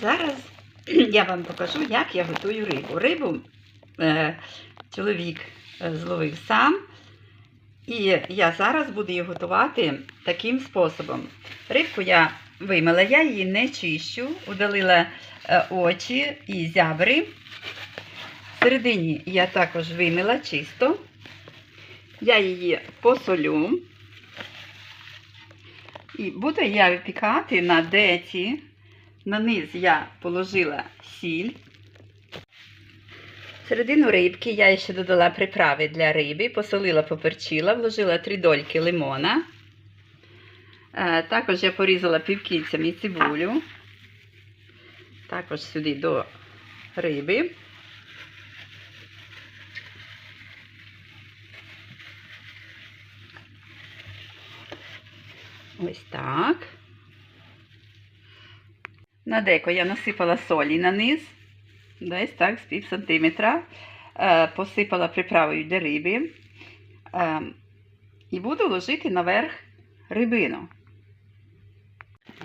зараз я вам покажу, як я готую рибу. Рибу е, чоловік е, зловив сам. І я зараз буду її готувати таким способом. Рибку я вимила, я її не чищу, удалила е, очі і зябри. Всередині я також вимила чисто. Я її посолю. І буду я випікати на деці. На низ я положила сіль. Середину рибки я ще додала приправи для риби, посолила, поперчила, вложила три дольки лимона. Е, Також я порізала півкільцями цибулю. Також сюди до риби. Ось так. На деко я насипала солі на низ, десь так, з пів сантиметра. Е, посипала приправою для риби. Е, і буду ложити наверх рибину.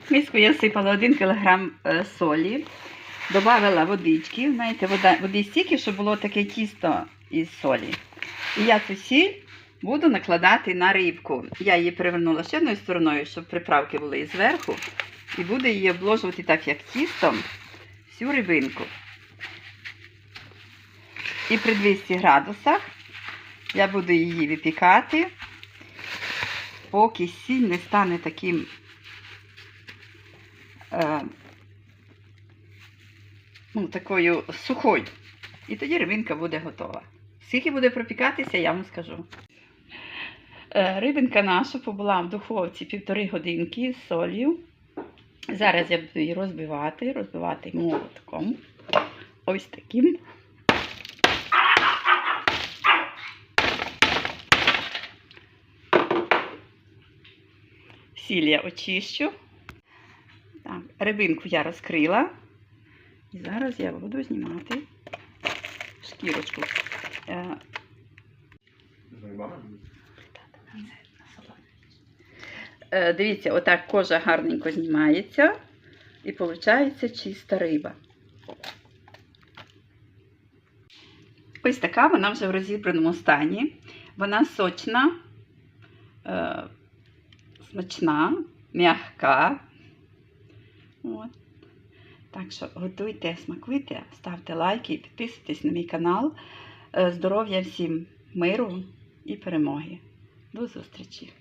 В миску я сипала 1 кг е, солі, додала водички, знаєте, води стільки, щоб було таке тісто із солі. І я цю сіль буду накладати на рибку. Я її перевернула ще одною стороною, щоб приправки були зверху. І буду її обложувати так, як тістом, всю рибинку. І при 200 градусах я буду її випікати, поки сіль не стане таким е, ну, такою сухою. І тоді рибинка буде готова. Скільки буде пропікатися, я вам скажу. Е, Рибинка наша побула в духовці півтори годинки з солью. Зараз я буду її розбивати, розбивати молотком. Ось таким. Сіль я очищу. Так, рибинку я розкрила. І зараз я буду знімати шкірочку. Е, Е, Дивіться, отак кожа гарненько знімається і виходить чиста риба. Ось така вона вже в розібраному стані. Вона сочна, е, смачна, м'яка. Так що готуйте, смакуйте, ставте лайки, підписуйтесь на мій канал. Е, Здоров'я всім, миру і перемоги. До зустрічі!